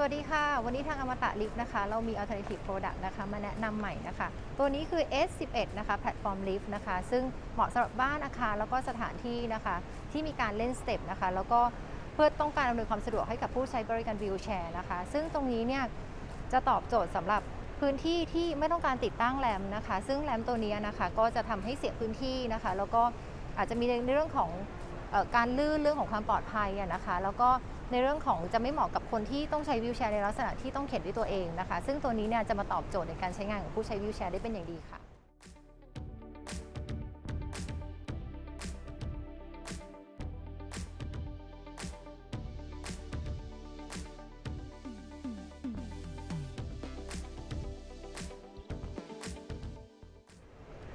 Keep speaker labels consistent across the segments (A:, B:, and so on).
A: สวัสดีค่ะ วันนี้ทางอมตะลิฟต์นะคะ เรามี alternative product นะคะ มาแนะนำใหม่นะคะ ตัวนี้คือ S11 นะคะ แพลตฟอร์มลิฟต์นะคะ ซึ่งเหมาะสำหรับบ้านอาคารแล้วก็สถานที่นะคะ ที่มีการเล่นสเต็ปนะคะ แล้วก็เพื่อต้องการอำนวยความสะดวกให้กับผู้ใช้บริการวิวแชร์นะคะ ซึ่งตรงนี้เนี่ยจะตอบโจทย์สำหรับพื้นที่ที่ไม่ต้องการติดตั้งแรมนะคะ ซึ่งแรมตัวนี้นะคะ ก็จะทำให้เสียพื้นที่นะคะ แล้วก็อาจจะมีในเรื่องของ การลื่นเรื่องของความปลอดภัยนะคะ แล้วก็ในเรื่องของจะไม่เหมาะกับคนที่ต้องใช้วิวแชร์ในลักษณะที่ต้องเข็นด้วยตัวเองนะคะ ซึ่งตัวนี้เนี่ยจะมาตอบโจทย์ในการใช้งานของผู้ใช้วิวแชร์ได้เป็นอย่างดีค่ะ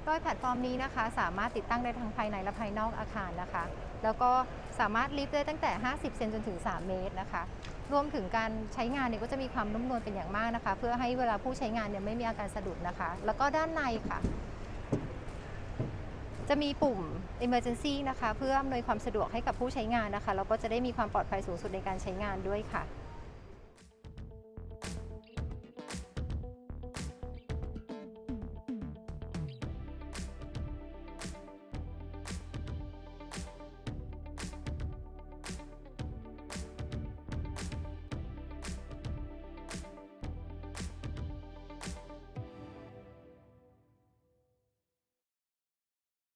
A: โดยแพลตฟอร์มนี้นะคะ สามารถติดตั้งได้ทั้งภายในและภายนอกอาคารนะคะ แล้วก็สามารถลิฟต์ได้ตั้งแต่ 50 เซนจนถึง 3 เมตรนะคะ รวมถึงการใช้งานเนี่ยก็จะมีความนุ่มนวลเป็นอย่างมากนะคะ เพื่อให้เวลาผู้ใช้งานเนี่ยไม่มีอาการสะดุดนะคะ แล้วก็ด้านในค่ะ จะมีปุ่ม emergency นะคะ เพื่ออำนวยความสะดวกให้กับผู้ใช้งานนะคะแล้วก็จะได้มีความปลอดภัยสูงสุดในการใช้งานด้วยค่ะ